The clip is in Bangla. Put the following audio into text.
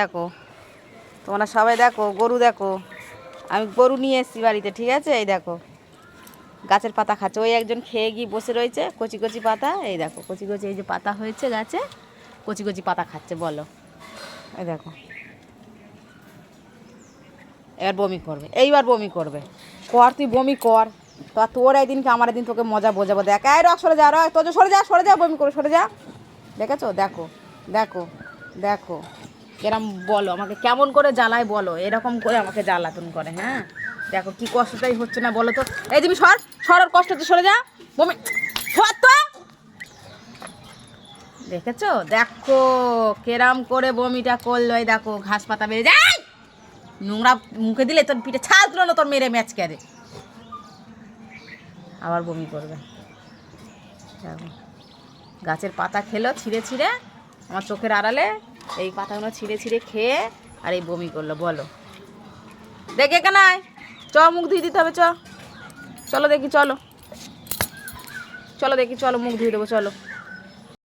দেখো, তোমরা সবাই দেখো, গরু দেখো। আমি গরু নিয়ে এসেছি বাড়িতে, ঠিক আছে? এই দেখো, গাছের পাতা খাচ্ছে। ওই একজন খেয়ে গিয়ে বসে রয়েছে, কচি কচি পাতা। এই দেখো, কচি কচি এই যে পাতা হয়েছে গাছে, কচি কচি পাতা খাচ্ছে, বলো। এই দেখো। এবার বমি করবে, এইবার বমি করবে। কর, তুই বমি কর। তা তোর একদিনকে আমার একদিন তোকে মজা বোঝাবো। দেখ, এই রক, সরে যা, রক, তোর সরে যা সরে যা, বমি করে সরে যা। দেখেছ? দেখো দেখো দেখো। এরম বলো, আমাকে কেমন করে জ্বালায় বলো, এরকম করে আমাকে জ্বালাতন করে হ্যাঁ? দেখো কি কষ্টটাই হচ্ছে না, বলো তো। এই তুমি সর সর কষ্ট হচ্ছে সরে যা বমি, সর তো। দেখেছ? দেখো কেরাম করে বমিটা করল, এই দেখো ঘাস পাতা বেড়ে যায়। নোংরা মুখে দিলে তোর পিঠে ছাল তুলো তোর মেরে ম্যাচ কেড়ে। আবার বমি করবে। গাছের পাতা খেলো, ছিঁড়ে ছিঁড়ে আমার চোখের আড়ালে এই পাতাগুলো ছিঁড়ে ছিঁড়ে খেয়ে আর এই বমি করল, বলো। দেখে কেন চ, মুখ ধুয়ে দিতে হবে, চ। চলো দেখি, চলো। চলো দেখি, চলো, মুখ ধুয়ে দেবো, চলো।